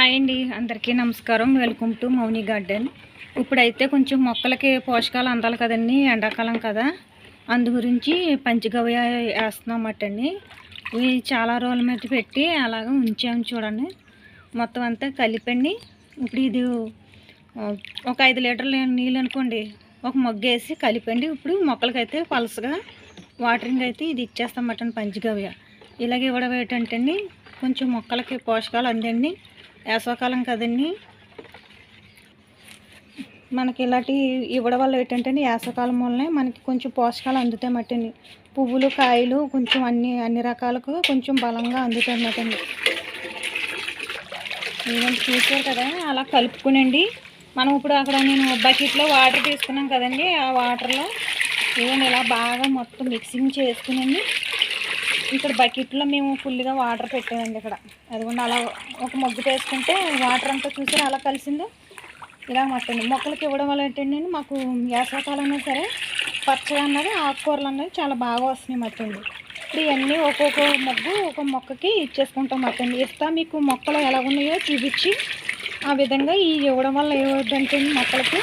Hi అండి అందరికీ నమస్కారం. Welcome to Mouni garden. ఇప్పుడైతే కొంచెం మొక్కలకి పోషకాలు అందాలి కదండి ఎండాకాలం కదా. అందు గురించి పంచగవ్య వేస్తున్నామట అండి ఇవి చాలా రోజుల మీద పెట్టి అలాగ ఉంచాము చూడండి. మొత్తం అంతా కలిపండి. ఇప్పుడు ఇది ఒక ఐదు లీటర్ల నీళ్ళు అనుకోండి ఒక మొగ్గేసి కలిపండి. ఇప్పుడు మొక్కలకైతే పలసగా వాటరింగ్ అయితే ఇది ఇచ్చేస్తామటండి పంచగవ్య. ఇలాగ ఇవ్వడం ఏంటంటే అండి కొంచెం మొక్కలకి పోషకాలు అందండి. వేసవకాలం కదండి. మనకి ఇలాంటి ఇవ్వడం వల్ల ఏంటంటే వేసవకాలం వల్లనే మనకి కొంచెం పోషకాలు అందుతాయి మట్టండి పువ్వులు కాయలు కొంచెం అన్ని అన్ని రకాలకు కొంచెం బలంగా అందుతాయి అన్నమాట ఇవన్నీ చూసారు కదా అలా కలుపుకునండి. మనం ఇప్పుడు అక్కడ నేను బకెట్లో వాటర్ తీసుకున్నాం కదండి ఆ వాటర్లో. ఇవన్నీ ఇలా బాగా మొత్తం మిక్సింగ్ చేసుకునండి. ఇక్కడ బకెట్లో మేము ఫుల్గా వాటర్ పెట్టామండి ఇక్కడ. అదిగోండి అలా ఒక మొగ్గు వేసుకుంటే వాటర్ అంతా చూసారా అలా కలిసిందో. ఇలా మట్టండి. మొక్కలకి ఇవ్వడం వల్ల ఏంటంటే మాకు వేసవకాలం అయినా సరే పచ్చగా అన్నది ఆకుకూరలు అన్నది చాలా బాగా వస్తున్నాయి మట్టండి. ఇప్పుడు ఇవన్నీ ఒక్కొక్క మొగ్గు ఒక మొక్కకి ఇచ్చేసుకుంటాం మట్టండి. ఇస్తా మీకు మొక్కలు ఎలా ఉన్నాయో చూపించి ఆ విధంగా ఈ ఇవ్వడం వల్ల ఏమవుతుందంటే మొక్కలకి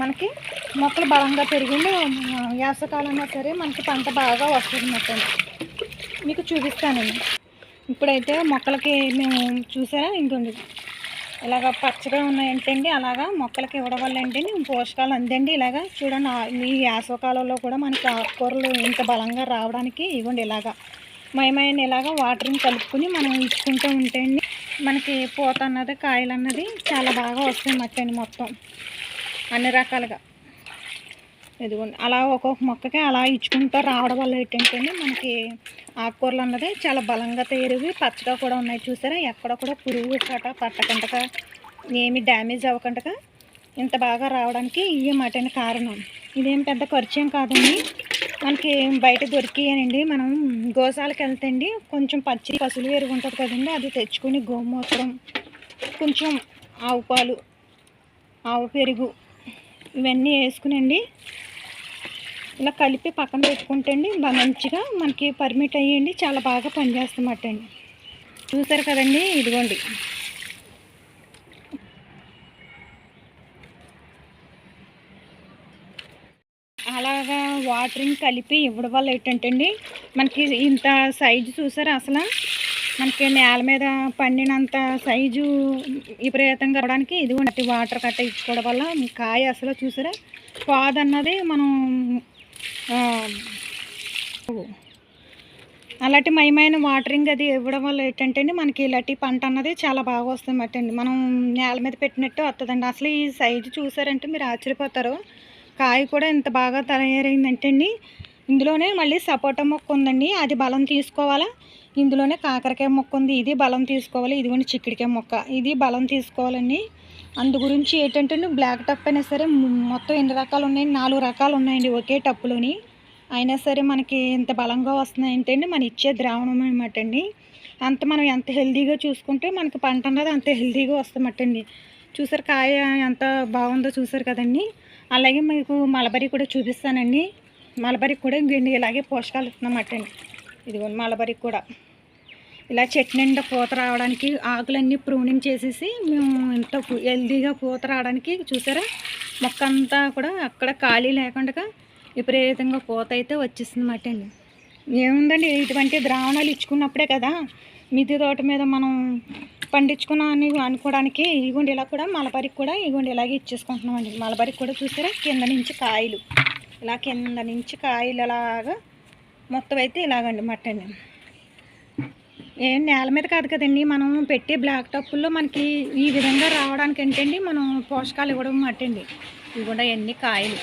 మనకి మొక్కలు బలంగా పెరిగింది. వేసవకాలం అయినా సరే మనకి పంట బాగా వస్తుంది మొత్తం మీకు చూపిస్తానండి. ఇప్పుడైతే మొక్కలకి మేము చూసారా? ఇంకొండి. ఇలాగ పచ్చగా ఉన్నాయంటండి. అలాగా మొక్కలకి ఇవ్వడం వల్ల ఏంటండి పోషకాలు అందండి. ఇలాగా చూడండి మీ ఈ వేసవకాలంలో కూడా మనకి ఆకుకూరలు ఇంత బలంగా రావడానికి ఇవ్వండి ఇలాగా. మయమైన ఇలాగా వాటర్ని కలుపుకుని మనం ఇచ్చుకుంటూ ఉంటే అండి మనకి పూత అన్నది కాయలు అన్నది చాలా బాగా వస్తాయి మట్టండి మొత్తం. అన్ని రకాలుగా. ఇదిగోండి అలా ఒక్కొక్క మొక్కకి అలా ఇచ్చుకుంటూ రావడం వల్ల ఏంటంటే మనకి ఆకుకూరలు అన్నది చాలా బలంగా తేరివి పచ్చగా కూడా ఉన్నాయి చూసారా? ఎక్కడ కూడా పురుగు కట పట్టకుండా ఏమి డ్యామేజ్ అవ్వకుండా ఇంత బాగా రావడానికి ఇవే మాటని కారణం. ఇదేం పెద్ద ఖర్చు ఏం కాదండి. మనకి బయట దొరికియనండి. మనం గోసాలకు వెళ్తే అండి కొంచెం పచ్చి పసులు ఎరుగు ఉంటుంది కదండి అది తెచ్చుకొని గోమూత్రం కొంచెం ఆవు పాలు ఆవు పెరుగు ఇవన్నీ వేసుకునండి. ఇలా కలిపి పక్కన పెట్టుకుంటే అండి బాగా మంచిగా మనకి పర్మిట్ అయ్యండి చాలా బాగా పనిచేస్తామట అండి. చూసారు కదండి? ఇదిగోండి. అలాగా వాటరింగ్ కలిపి ఇవ్వడం వల్ల ఏంటంటే అండి మనకి ఇంత సైజు చూసారా అసలు? మనకి నేల మీద పండినంత సైజు విపరీతంగా రావడానికి ఇది వాటర్ కట్ట ఇచ్చుకోవడం వల్ల కాయ అసలు చూసారా? పాదు అన్నది మనం అలాంటి మయమైన వాటరింగ్ అది ఇవ్వడం వల్ల ఏంటంటే అండి మనకి ఇలాంటి పంట అన్నది చాలా బాగా వస్తుంది అండి. మనం నేల మీద పెట్టినట్టు వస్తుందండి అసలు ఈ సైజు చూసారంటే మీరు ఆశ్చర్యపోతారు. కాయ కూడా ఇంత బాగా తయారైందంటే అండి ఇందులోనే మళ్ళీ సపోటా మొక్క ఉందండి. అది బలం తీసుకోవాలా? ఇందులోనే కాకరకాయ మొక్క ఉంది. ఇది బలం తీసుకోవాలి. ఇదిగోండి చిక్కుడికాయ మొక్క. ఇది బలం తీసుకోవాలండి. అందు గురించి ఏంటంటే బ్లాక్ టప్ అయినా సరే మొత్తం ఎన్ని రకాలు ఉన్నాయి నాలుగు రకాలు ఉన్నాయండి ఒకే టప్పులోని అయినా సరే మనకి ఇంత బలంగా వస్తున్నాయంటే మన ఇచ్చే ద్రావణం అనమాట అండి. అంత మనం ఎంత హెల్దీగా చూసుకుంటే మనకి పంట అన్నది అంత హెల్దీగా వస్తామటండి చూసారు కాయ ఎంత బాగుందో చూసారు కదండి. అలాగే మీకు మలబరి కూడా చూపిస్తానండి. మలబరీ కూడా ఇలాగే పోషకాలు ఇస్తున్నామటండి ఇదిగోండి మలబరి కూడా. ఇలా చెట్టు నిండా పూత రావడానికి ఆకులన్నీ ప్రూనింగ్ చేసేసి మేము ఇంత హెల్దీగా పూత రావడానికి చూసారా? మొక్క అంతా కూడా అక్కడ ఖాళీ లేకుండా విపరీతంగా పూత అయితే వచ్చేసిందన్నమాట అండి. ఏముందండి? ఇటువంటి ద్రావణాలు ఇచ్చుకున్నప్పుడే కదా మిద్దె తోట మీద మనం పండించుకున్నాం అని అనుకోవడానికి ఇగోండి ఇలా కూడా మలబరికి కూడా ఇగోండి ఇలాగే ఇచ్చేసుకుంటున్నామండి. మలబరికి కూడా చూసారా? కింద నుంచి కాయలు. ఇలా కింద నుంచి కాయలు అలాగా మొత్తం అయితే ఇలాగండి మట్టండి. ఏం నేల మీద కాదు కదండి మనం పెట్టే బ్లాక్ టాప్లో మనకి ఈ విధంగా రావడానికి ఏంటండి మనం పోషకాలు ఇవ్వడం మట్టండి ఇవి కూడా ఎన్ని కాయలు.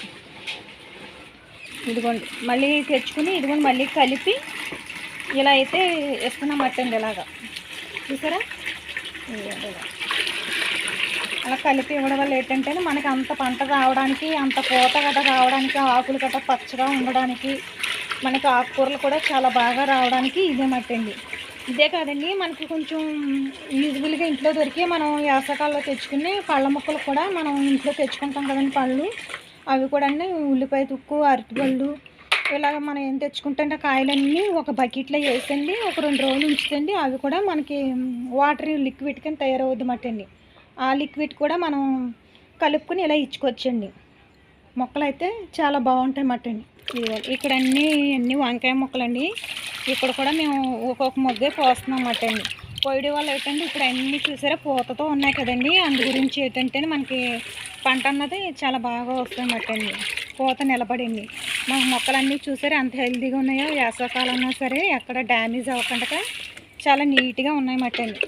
ఇదిగోండి మళ్ళీ తెచ్చుకుని ఇదిగోండి మళ్ళీ కలిపి ఇలా అయితే ఇస్తున్నాం మట్టండి ఇలాగా. చూసారా? అలా కలిపి ఇవ్వడం వల్ల ఏంటంటే మనకి అంత పంట రావడానికి అంత పూత గట రావడానికి ఆకులు గట పచ్చగా ఉండడానికి మనకి ఆకుకూరలు కూడా చాలా బాగా రావడానికి ఇదే మట్టండి ఇదే కాదండి మనకి కొంచెం యూజువల్గా ఇంట్లో దొరికి మనం వేసకాల్లో తెచ్చుకునే పళ్ళ మొక్కలు కూడా మనం ఇంట్లో తెచ్చుకుంటాం కదండి పళ్ళు. అవి కూడా అన్నీ ఉల్లిపాయ తుక్కు అరటిపళ్ళు. ఇలాగ మనం ఏం తెచ్చుకుంటే కాయలన్నీ ఒక బకెట్లో వేసండి ఒక రెండు రోజులు ఉంచుతండి అవి కూడా మనకి వాటర్ లిక్విడ్ కింద తయారవుద్ది అండి. ఆ లిక్విడ్ కూడా మనం కలుపుకొని ఇలా ఇచ్చుకోవచ్చండి. మొక్కలు అయితే చాలా బాగుంటాయి మటండి ఇక్కడ అన్నీ అన్నీ వంకాయ మొక్కలండి. ఇక్కడ కూడా మేము ఒక్కొక్క మొగ్గే పోస్తున్నాం అండి. పోయడం వల్ల ఏంటంటే ఇప్పుడు అన్నీ చూసారా? పూతతో ఉన్నాయి కదండి. అందు గురించి ఏంటంటే మనకి పంట అన్నది చాలా బాగా వస్తుందన్నమాట అండి. పూత నిలబడింది. మాకు మొక్కలన్నీ చూసారా? ఎంత హెల్తీగా ఉన్నాయో? వేసవకాలం సరే ఎక్కడ డ్యామేజ్ అవ్వకుండా చాలా నీట్గా ఉన్నాయన్నమాట అండి.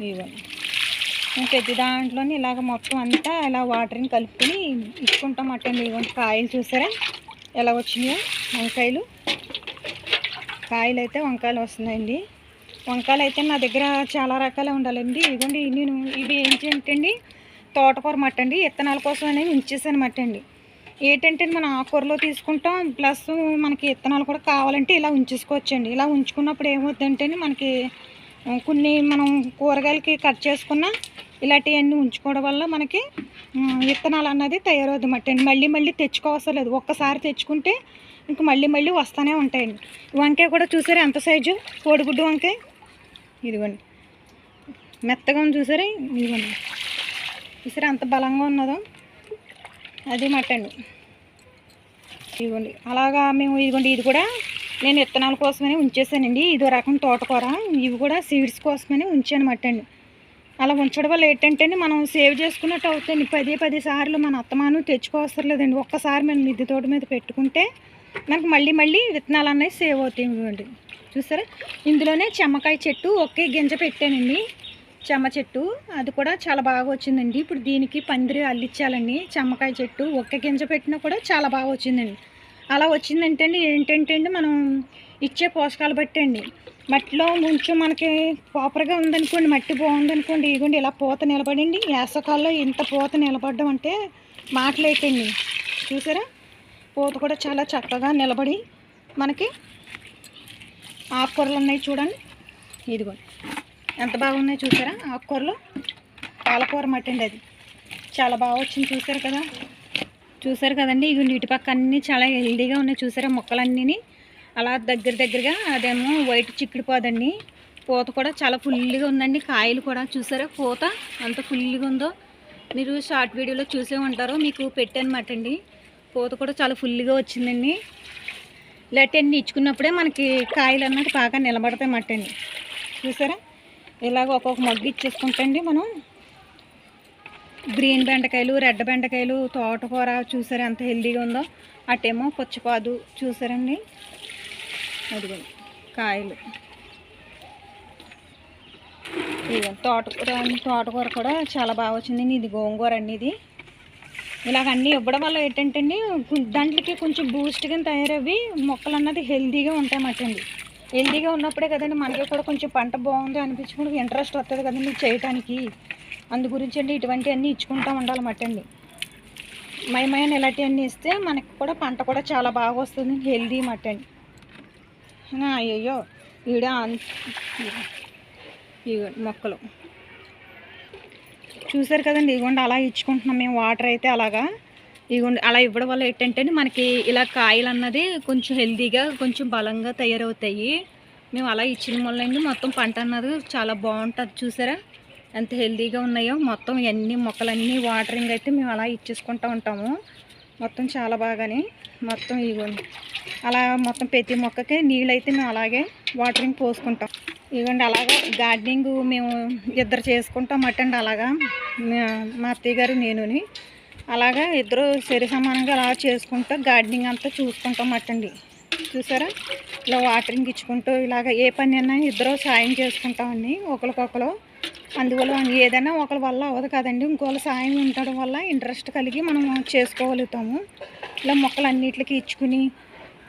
ఇవ్వండి ప్రతి దాంట్లోని ఇలాగ మొత్తం అంతా ఇలా వాటర్ని కలుపుకొని ఇచ్చుకుంటాం అట్టండి ఇవ్వండి కాయలు చూసారా? ఎలా వచ్చినాయో? వంకాయలు. కాయలు అయితే వంకాయలు వస్తున్నాయండి. వంకాయలు అయితే నా దగ్గర చాలా రకాలే ఉండాలండి. ఇదిగోండి నేను ఇవి ఏంటంటే తోటకూర మట్ట అండి విత్తనాల కోసం అనేది ఉంచేసాను మట్ట అండి ఏంటంటే మనం ఆకుకూరలో తీసుకుంటాం. ప్లస్ మనకి విత్తనాలు కూడా కావాలంటే ఇలా ఉంచేసుకోవచ్చండి. ఇలా ఉంచుకున్నప్పుడు ఏమవుతుందంటే మనకి కొన్ని మనం కూరగాయలకి కట్ చేసుకున్న ఇలాంటివన్నీ ఉంచుకోవడం వల్ల మనకి విత్తనాలు అన్నది తయారవుతుంది మట్టండి. మళ్ళీ మళ్ళీ తెచ్చుకోవసరం లేదు. ఒక్కసారి తెచ్చుకుంటే ఇంక మళ్ళీ మళ్ళీ వస్తూనే ఉంటాయండి. వంకాయ కూడా చూసారా ఎంత సైజు? కోడిగుడ్డు వంకాయ? ఇదిగోండి. మెత్తగా చూసారా? ఇదిగోండి. చూసారా ఎంత బలంగా ఉన్నదో? అది మటండి ఇదిగోండి. అలాగా మేము ఇదిగోండి ఇది కూడా నేను విత్తనాల కోసమని ఉంచేసానండి. ఇది రకం తోటకూర. ఇవి కూడా సీడ్స్ కోసమని ఉంచాను అండి అలా ఉంచడం వల్ల ఏంటంటే మనం సేవ్ చేసుకున్నట్టు అవుతుంది. పదే పది సార్లు మన అత్తమాను తెచ్చుకోవసరం లేదండి. ఒక్కసారి మనం మిద్దె తోట మీద పెట్టుకుంటే మనకు మళ్ళీ మళ్ళీ విత్తనాలు అనేవి సేవ్ అవుతాయి ఇవ్వండి. చూసారా? ఇందులోనే చెమ్మకాయ చెట్టు ఒకే గింజ పెట్టానండి. చెమ్మ చెట్టు అది కూడా చాలా బాగా వచ్చిందండి. ఇప్పుడు దీనికి పందిరి అల్లిచ్చాలండి. చెమ్మకాయ చెట్టు ఒక్క గింజ పెట్టినా కూడా చాలా బాగా వచ్చిందండి. అలా వచ్చిందంటే ఏంటంటే అండి మనం ఇచ్చే పోషకాలు బట్టి అండి. మట్టిలో కొంచెం మనకి పాపర్గా ఉందనుకోండి మట్టి బాగుందనుకోండి ఇదిగోండి ఇలా పూత నిలబడండి వేసవకాలంలో ఇంత పూత నిలబడడం అంటే మాటలేటండి చూసారా? పూత కూడా చాలా చక్కగా నిలబడి మనకి ఆకుకూరలు ఉన్నాయి చూడండి. ఇదిగో ఎంత బాగున్నాయి చూసారా? ఆకుకూరలు. పాలకూర మట్టండి అది. చాలా బాగా వచ్చింది చూసారు కదా? చూసారు కదండి? ఇవి నీటి పక్క అన్నీ చాలా హెల్దీగా ఉన్నాయి చూసారా మొక్కలన్నీ అలా దగ్గర దగ్గరగా అదేమో వైట్ చిక్కుడిపోదండి. పూత కూడా చాలా ఫుల్గా ఉందండి. కాయలు కూడా చూసారా? పూత అంత ఫుల్గా ఉందో. మీరు షార్ట్ వీడియోలో చూసే ఉంటారో. మీకు పెట్టానమాట అండి పూత కూడా చాలా ఫుల్గా వచ్చిందండి. ఇలాంటి ఇచ్చుకున్నప్పుడే మనకి కాయలు అన్నది బాగా నిలబడతాయి మట్టండి చూసారా? ఇలాగ ఒక్కొక్క మగ్గు ఇచ్చేసుకుంటండి మనం. గ్రీన్ బెండకాయలు రెడ్ బెండకాయలు తోటకూర చూసారా ఎంత హెల్దీగా ఉందో? అటేమో పుచ్చపాదు చూసారండి. అదిగో కాయలు. ఇదిగో తోటకూర తోటకూర కూడా చాలా బాగా వచ్చిందండి. ఇది గోంగూర అండి ఇది. ఇలాగ అన్నీ ఇవ్వడం వల్ల ఏంటంటే అండి దాంట్లోకి కొంచెం బూస్ట్గా తయారవి మొక్కలు అన్నది హెల్దీగా ఉంటాయన్నమాట అండి. హెల్దీగా ఉన్నప్పుడే కదండి మనకి కూడా కొంచెం పంట బాగుంది అనిపించుకుంటే ఇంట్రెస్ట్ వస్తుంది కదండి చేయటానికి. అందు గురించి అండి ఇటువంటివన్నీ ఇచ్చుకుంటూ ఉండాలన్నమాట అండి. మైమైన ఇలాంటివన్నీ ఇస్తే మనకి కూడా పంట కూడా చాలా బాగా వస్తుంది హెల్దీ మట్ అండి. అయ్యయ్యో ఈడ మొక్కలు. చూసారు కదండి ఇదిగోండి అలా ఇచ్చుకుంటున్నాం మేము వాటర్ అయితే అలాగా. ఇదిగోండి అలా ఇవ్వడం వల్ల ఏంటంటే మనకి ఇలా కాయలు అన్నది కొంచెం హెల్తీగా కొంచెం బలంగా తయారవుతాయి. మేము అలా ఇచ్చిన వల్లండి మొత్తం పంట అన్నది చాలా బాగుంటుంది చూసారా? ఎంత హెల్తీగా ఉన్నాయో మొత్తం అన్ని మొక్కలన్నీ వాటరింగ్ అయితే మేము అలా ఇచ్చేసుకుంటూ ఉంటాము. మొత్తం చాలా బాగానే మొత్తం ఇవ్వండి. అలా మొత్తం ప్రతి మొక్కకి నీళ్ళు అయితే మేము అలాగే వాటరింగ్ పోసుకుంటాం. ఇవ్వండి అలాగా గార్డెనింగ్ మేము ఇద్దరు చేసుకుంటాం అటండి అలాగా మా అత్తయ్య గారు నేనుని. అలాగా ఇద్దరు సరి సమానంగా అలా చేసుకుంటూ గార్డెనింగ్ అంతా చూసుకుంటాం అట్టండి చూసారా? ఇలా వాటరింగ్ ఇచ్చుకుంటూ ఇలాగ ఏ పని అయినా ఇద్దరు సాయం చేసుకుంటామండి ఒకరికొకరు అందువల్ల ఏదైనా ఒకరి వల్ల అవ్వదు కదండి. ఇంకోళ్ళ సాయం ఉండడం వల్ల ఇంట్రెస్ట్ కలిగి మనం చేసుకోగలుగుతాము. ఇలా మొక్కలు అన్నిటికి ఇచ్చుకుని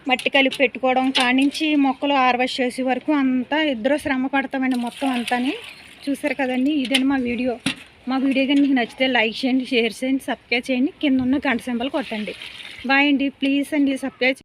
మట్టి కలిపి పెట్టుకోవడం కానించి మొక్కలు హార్వెస్ట్ చేసే వరకు అంతా ఇద్దరు శ్రమ పడతామండి మొత్తం అంతాని. చూసారు కదండి ఇదని మా వీడియో. మా వీడియో కానీ మీకు నచ్చితే లైక్ చేయండి షేర్ చేయండి సబ్స్క్రైబ్ చేయండి. కింద ఉన్న గంట సింబల్ కొట్టండి. బాయ్ అండి ప్లీజ్ అండి సబ్స్క్రైబ్